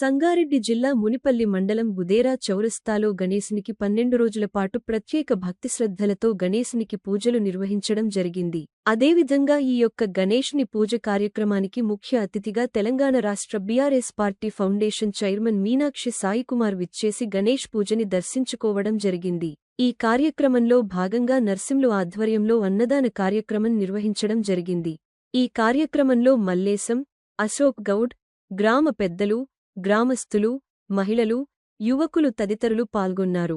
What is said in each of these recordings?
సంగారెడ్డి జిల్లా మునిపల్లి మండలం బుదేరా చౌరస్తాలో గణేశునికి పన్నెండు రోజుల పాటు ప్రత్యేక భక్తి శ్రద్ధలతో గణేశునికి పూజలు నిర్వహించడం జరిగింది. అదేవిధంగా ఈ యొక్క గణేశుని పూజ కార్యక్రమానికి ముఖ్య అతిథిగా తెలంగాణ రాష్ట్ర BRS party foundation chairman Meenakshi Saikumar విచ్చేసి గణేష్ పూజని దర్శించుకోవడం జరిగింది. ఈ కార్యక్రమంలో భాగంగా నర్సింలు ఆధ్వర్యంలో అన్నదాన కార్యక్రమం నిర్వహించడం జరిగింది. ఈ కార్యక్రమంలో మల్లేశం అశోక్ గౌడ్ గ్రామ పెద్దలు గ్రామస్తులు మహిళలు యువకులు తదితరులు పాల్గొన్నారు.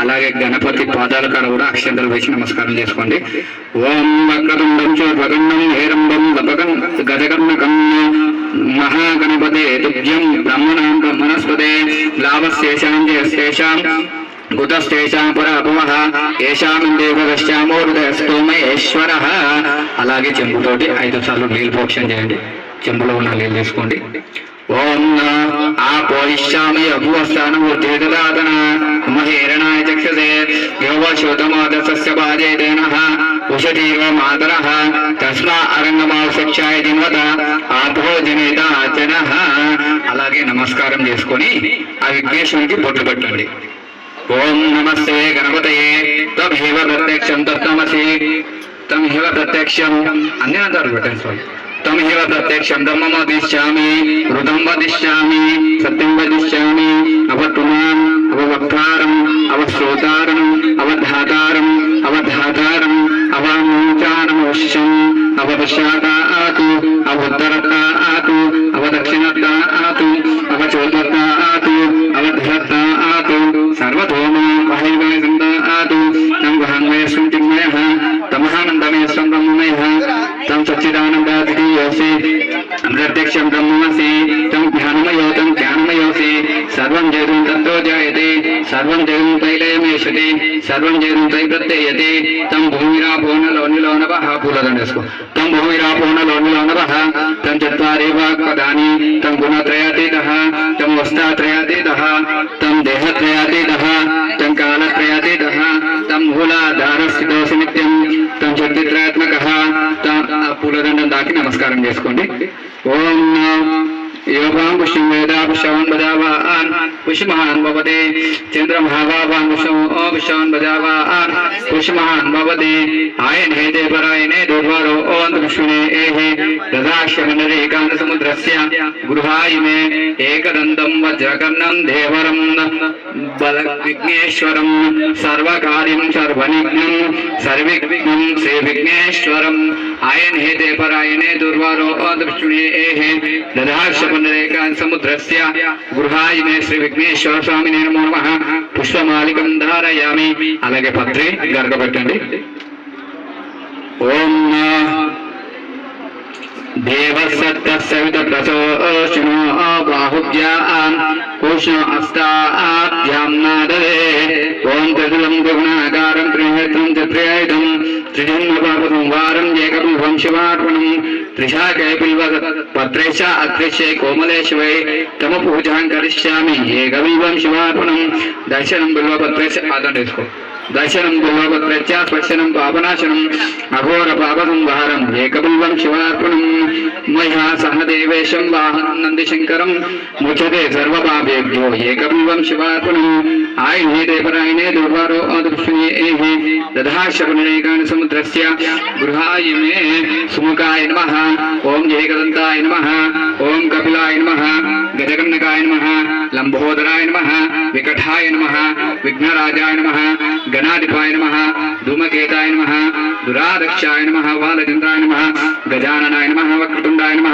అలాగే గణపతి పాదాల కాడ కూడా అక్షంతలు వేసి నమస్కారం చేసుకోండి. ఓం వక్రతుండం చోర్వగండం హేరంబం లపకం గజకర్ణకం మహాగణపతే తుభ్యం బ్రహ్మణాం బ్రహ్మణస్పదే లాభశేషాం జయశేషాం కుతస్తేషాం పరాభవః ఏషామిందేవశ్యామో హృదయస్తోమయేశ్వర అలాగే చెంపుతోటి ఐదు సార్లు నీళ్ళు ప్రోక్షణ చేయండి. చెంపులో ఉన్న నీళ్ళు తీసుకోండి. ఓం ఆపోయిష్యామి అభువస్థానం మహేరణాయ చక్షసే. యోగశోతమాదసస్య బాజేదేన ఉషతీవ మాతర తస్మా అరంగమావశక్షాయ జిన్వత. ఆపో జనేత అలాగే నమస్కారం చేసుకొని ఆ విఘ్నేశ్వరికి బొట్టు పెట్టండి. ఓం నమస్తే గణపతయే. తమేవ ప్రత్యక్షం తత్వమసి తమేవ ప్రత్యక్షం అన్ని అంటారు పెట్టండి స్వామి. తమేవ ప్రత్యక్షం ధమ్మం వదిష్యామి రుదం వదిష్యామి సత్యం వదిష్యామి అవతుమాం అవవక్తారం అవశ్రోతారం అవధాతారం అవధాతారం అవమోచానమోషం అవపశ్చాతాతు సర్వతోమా మహైవాసంతాతు తం గహాన్వయస్వం చిన్మయః తమహానందమయస్వం బ్రహ్మమయః తం సచ్చిదానందాదియోసి ప్రత్యక్షం బ్రహ్మమసి తం జ్ఞానమయో తం జ్ఞానమయోసి సర్వం జగం తత్తో జాయతే సర్వం జగం తైలయమేషతి సర్వం జగం తై ప్రత్యయతే తం భూమిరాపోనలోనిలోనవః పూలదండేసుకో తం భూమిరాపోనలోనిలోనవః తం చత్వారి వాక్పదాని తం గుణత్రయాతీతః తం వస్తాత్రయాతీతః తం దేహత్రయాతీతః తం చరిత్రాత్మక. తం ఆ పూలదండం దాకి నమస్కారం చేసుకోండి. ఓం యోగాం పుష్యం వేద పుష్యవాన్ బజావాన్ పుష్యమహాన్ భవతే. చంద్రమహావాన్ పుష్యం ఓ పుష్యవాన్ బజావాన్ పుష్యమహాన్ భవతే. ఆయనే దేవరాయనే దుర్వారో ఓ అంత పుష్యనే ఏహే. దదాక్ష్యమండలే ఏకాంత సముద్రస్య గృహాయిమే ఏకదంతం వజ్రకర్ణం దేవరం. బల విఘ్నేశ్వరం సర్వకార్యం సర్వనిఘ్నం సర్విఘ్నం శ్రీ విఘ్నేశ్వరం ఆయన హే దేవరాయనే దుర్వారో విష్ణునే ఏహే దదాక్ష పునరేకాంత సముద్రస్య గృహాయిమే శ్రీ విఘ్నేశ్వర స్వామినే నమో నమః పుష్పమాలికం ధారయామి అలాగే పత్రి గరగ పెట్టండి. ఓం దేవసత్తస్సవితప్రసోషిణో బాహుభ్యాం కూష్ణ అస్తాభ్యాం ఓం ത്രിജയായിടം ത്രിജന്മപാപം വാരം ഏകവിഭം ശിവാർപ്പണം ത്രിഷാ കൈപിൽവ പത്രേശ അഗ്രശേ കോമലേശ്വേ തമ പൂജാൻ കരിഷ്യാമി ഏകവിഭം ശിവാർപ്പണം ദർശനം ബിൽവ പത്രേശ ആദണ്ഡ దర్శనం బిల్వపత్రచ్చ స్పర్శనం పాపనాశనం అఘోర పాపసంహారం ఏకబుల్వం శివార్పణం మయా సహ దేవేశం వాహనం నందిశంకరం ముచ్చతే సర్వపాపేభ్యో ఏకబుల్వం శివార్పణం ఆయుధే దేవరాయణే దుర్వారో దృష్ణే ఏహి దధాశపనేకాని సముద్రస్య గృహాయ మే సుముఖాయ నమ ఓం జయగదంతాయ నమ ఓం కపిలాయ నమ గజగన్నకాయ నమ లంబోదరాయ నమ వికటాయ నమ విఘ్నరాజాయ నమ గణాధిపాయ నమ ధూమకేతాయ నమ దురాదక్షాయ నమ బాలచంద్రాయ నమ గజాననాయ నమ వక్రతుండాయ నమ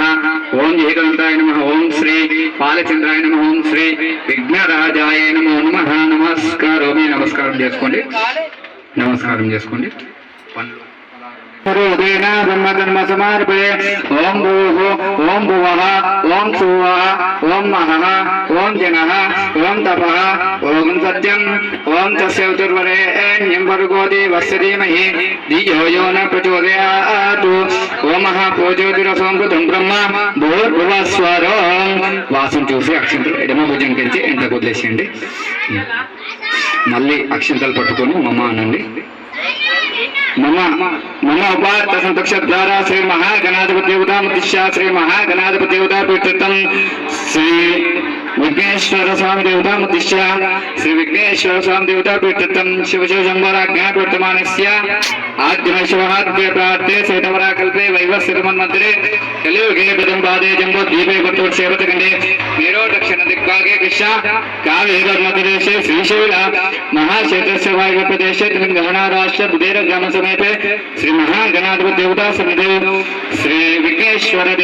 ఓం జయగదంతాయ నమ ఓం శ్రీ బాలచంద్రాయ నమ ఓం శ్రీ విఘ్నరాజాయ నమో నమ. నమస్కారం నమస్కారం చేసుకోండి. నమస్కారం చేసుకోండి. పనులు. రూపేణ బ్రహ్మకర్మ సమార్పే ఓం భూః ఓం భువః ఓం సువః ఓం మహః ఓం జనః ఓం తపః ఓం సత్యం ఓం తస్య చతుర్వరేణ్యం భర్గో దేవస్య ధీమహి. ధియో యో న ప్రచోదయాత్. ఓమః పూజోతిరసంకృతం బ్రహ్మ భూర్భువస్వరం. వాసం చూసి అక్షంతలు ఎడమ భుజం కించి ఎంత వదిలేసేయండి. మళ్ళీ అక్షంతలు పట్టుకొని మమ్మ అనండి. मम मम द्वारा श्री महागणाधिपति देवता मुतिष्या श्री महागणाधिपति देवता पीठितम श्री विघ्नेश्वर स्वामी देवता मुतिष्या श्री विघ्नेश्वर स्वामी देवता पीठितम शिव शिव शंभराज्ञा पीठमानस्य आद्य शिवहाद्य प्रार्थे सेतवरा कल्पे वैवस्तिमन्मन्दिरे कलियुगे विदम्बादे जम्बो दीपे गुरुसेवतकण्डे नीरो दक्षिण दिग्भागे कृष्ण कावेरमध्यदेशे श्रीशैल महाक्षेत्रस्य वायुप्रदेशे तेलङ्गानाराष्ट्र बुधेर ग्राम समीपे श्री महागणाधिपति देवता सन्निधौ श्री विघ्नेश्वर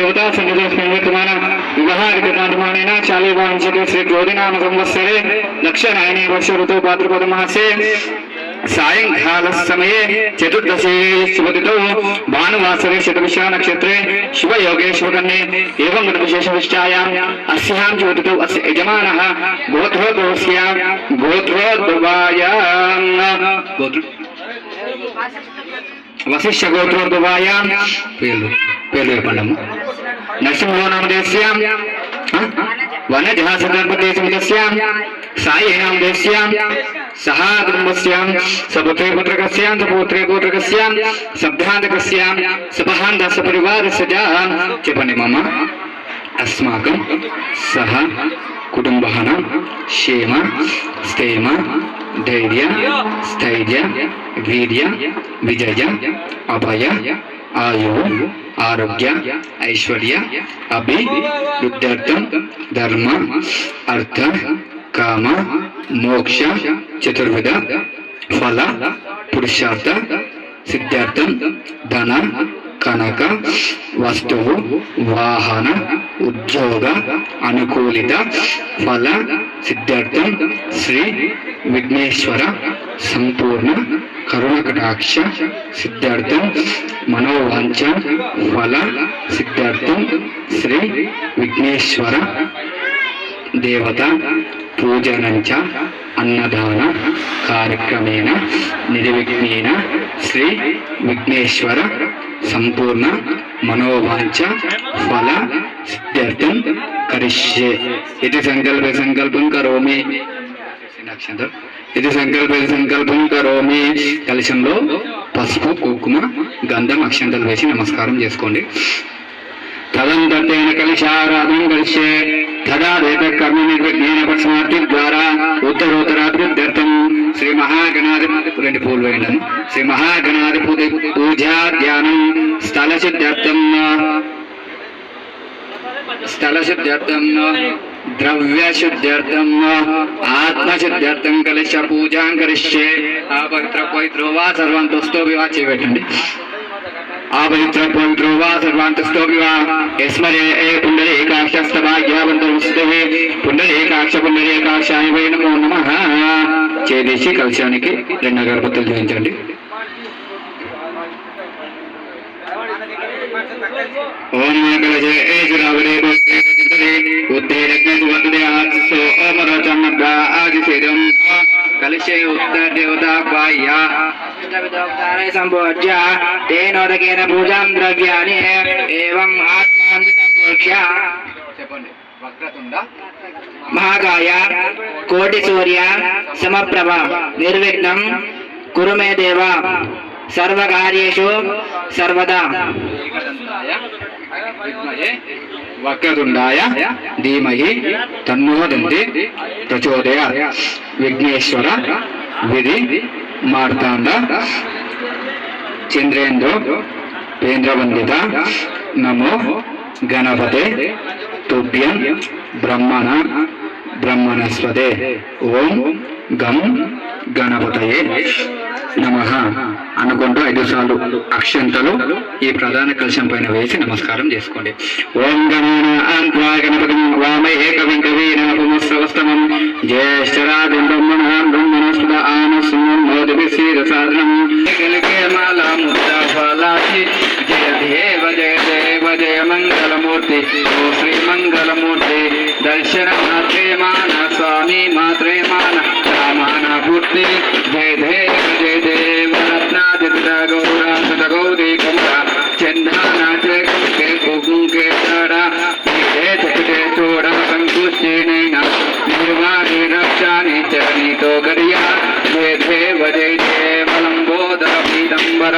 देवता सन्निधौ स्मृतमान विवाहादिकर्माणेन चालिवांशके श्री क्रोधिनाम संवत्सरे दक्षिणायने वर्ष ऋतु भाद्रपद मासे सायंकाल समये चतुर्दशी शुभतिथौ भानुवासरे शतविषा नक्षत्रे शुभयोगे शुभकन्ये एवं विशेषविष्टायाम् अस्यां ज्योतिथौ अस्य यजमानः गोत्रोद्भवस्य गोत्रोद्भवायाम् गोत्र వశిష్య గోత్రోద్భవాయాం పేర్లు పేర్లు చెప్పండమ్మ నరసింహో Wana jahasa darbate samudasyam Saya yang desyam putri Sabutre putra kasyam Sabutre putra kasyam Sabdhanda kasyam Sabahanda sapariwar sejaan Cepani mama. Asmakam Saha? Kudumbahana Shema? Stema? Dairya Stairya Vidya? Vijaya Abaya? Ayo ఆరోగ్య ఐశ్వర్య అభివృద్ధ్యర్థం ధర్మ అర్థ కామ మోక్ష చతుర్విధ ఫల పురుషార్థ సిద్ధార్థం ధన కనక వస్తువు వాహన ఉద్యోగ అనుకూలిత ఫల సిద్ధార్థం శ్రీ విఘ్నేశ్వర సంపూర్ణ కరుణకటాక్ష సిద్ధార్థం మనోవాంఛ ఫల సిద్ధార్థం శ్రీ విఘ్నేశ్వర దేవత పూజనంచ అన్నదాన కార్యక్రమేణ నిర్విఘ్నేన శ్రీ విఘ్నేశ్వర సంపూర్ణ మనోవాంఛ ఫల సిద్ధార్థం కరిష్యే. ఇది సంకల్ప సంకల్పం కరోమి. నక్షత్రం ఇది సంకల్ప సంకల్పం కరోమి కలశంలో పసుపు కుంకుమ గంధం అక్షంతలు వేసి నమస్కారం చేసుకోండి. తదంతేన కలిశారాధనం కలిసే తదా వేద కర్మ నిర్వజ్ఞాన పక్షమార్థి ద్వారా ఉత్తరోత్తరాభివృద్ధ్యర్థం శ్రీ మహాగణాధి రెండు పూలు వేయండి. శ్రీ మహాగణాధిపతి పూజా ధ్యానం స్థల సిద్ధార్థం. స్థల సిద్ధార్థం. ద్రవ్యశుద్ధ్యర్థం ఆత్మశుద్ధ్యర్థం ఆత్మ కలిశ పూజాం కరిష్యే. ఆ పవిత్ర పవిత్రో వా సర్వంతోస్తో వివా చేయబెట్టండి ఆ పవిత్ర పవిత్రో వా సర్వాంతస్తో యస్మరే ఏ పుండరీకాక్షస్తభాగ్యావంతరుస్తే పుండరేకాక్ష పుండరీకాక్షాయ వై నమో నమ. చేదేసి కలశానికి రెండు అగరబత్తులు చూపించండి దేవతా బాహ్య సంభోజ్య తేనోదకేన పూజాం ద్రవ్యాన్ని ఏవం ఆత్మాన్ సంభోజ్య చెప్పండి మహాకాయ కోటి సూర్య సమప్రభ నిర్విఘ్నం కురుమే దేవ. సర్వకార్యేషు సర్వదా. వక్రతుండాయ ధీమహి తన్నోదంతి ప్రచోదయ. విఘ్నేశ్వర విధి మార్తాండ చంద్రేంద్ర పేంద్రవందిత నమో గణపతే తుభ్యం బ్రహ్మణ బ్రహ్మణస్పదే ఓం గం గణపతయే. నమ అనుకుంటూ ఐదు సార్లు అక్షంతలు ఈ ప్రధాన కలశం పైన వేసి నమస్కారం చేసుకోండి. ఓం గణానా గణపతి వామహే కవిం కవీనాపుమస్రవస్తమం జ్యేష్ఠరాజం బ్రహ్మణాం బ్రహ్మణస్పద ఆనసుమం మోదిభిసీదసాదనం కలిగే మాలా ముద్ద ఫలాచి. జయ దేవ జయ దేవ జయ మంగళమూర్తి. ఓ శ్రీ మంగళమూర్తి. దర్శన మాత్రే మాన స్వామి మాత్రేమాన రామాన పూర్తి. జయ దేవ జయ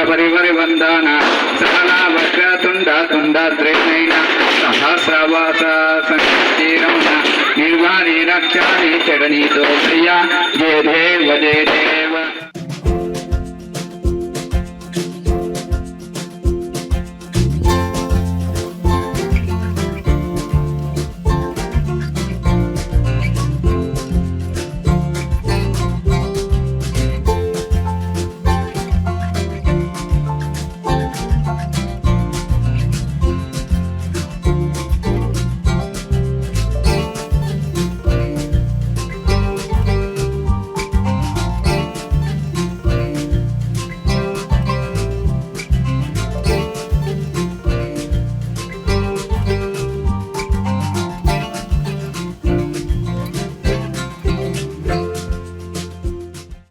परिवर वन्दाना सहना वक्रतुण्डा तुण्डा त्रिणैना सहस्रवासा सङ्गीरं निर्वाणी रक्षाणि चरणीतो भैया जय देव जय देव